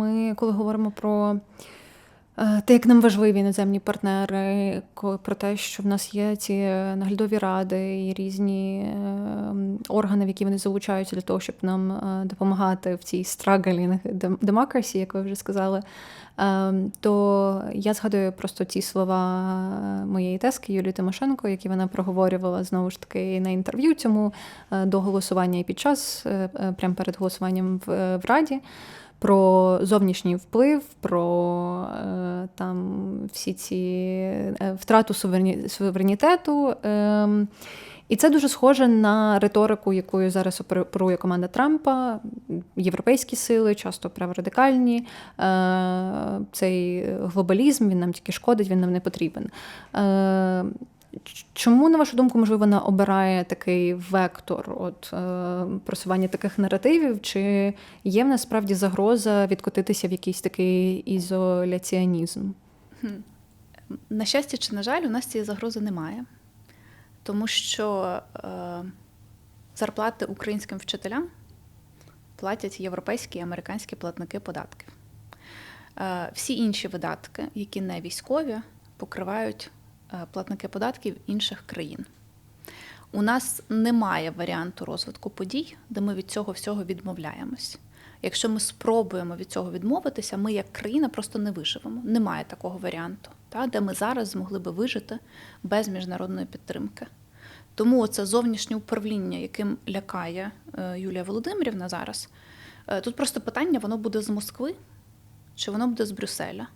ми, коли говоримо про е, те, як нам важливі іноземні партнери, про те, що в нас є ці наглядові ради і різні е, органи, в які вони залучаються для того, щоб нам е, допомагати в цій dem- democracy, як ви вже сказали. е, То я згадую просто ті слова моєї тески Юлії Тимошенко, які вона проговорювала знову ж таки на інтерв'ю цьому е, до голосування і під час, е, е, прямо перед голосуванням е, в Раді. Про зовнішній вплив, про е, там всі ці е, втрату суверені, суверенітету. Е, і це дуже схоже на риторику, якою зараз оперує команда Трампа, європейські сили, часто праворадикальні. Е, цей глобалізм він нам тільки шкодить, він нам не потрібен. Чому, на вашу думку, можливо, вона обирає такий вектор от, е, просування таких наративів? Чи є в нас справді загроза відкотитися в якийсь такий ізоляціонізм? На щастя чи на жаль, у нас цієї загрози немає, тому що е, зарплати українським вчителям платять європейські і американські платники податків. Е, всі інші видатки, які не військові, покривають платники податків інших країн. У нас немає варіанту розвитку подій, де ми від цього всього відмовляємось. Якщо ми спробуємо від цього відмовитися, ми як країна просто не виживемо. Немає такого варіанту, та, де ми зараз змогли би вижити без міжнародної підтримки. Тому це зовнішнє управління, яким лякає е, Юлія Володимирівна зараз. е, Тут просто питання: воно буде з Москви чи воно буде з Брюсселя.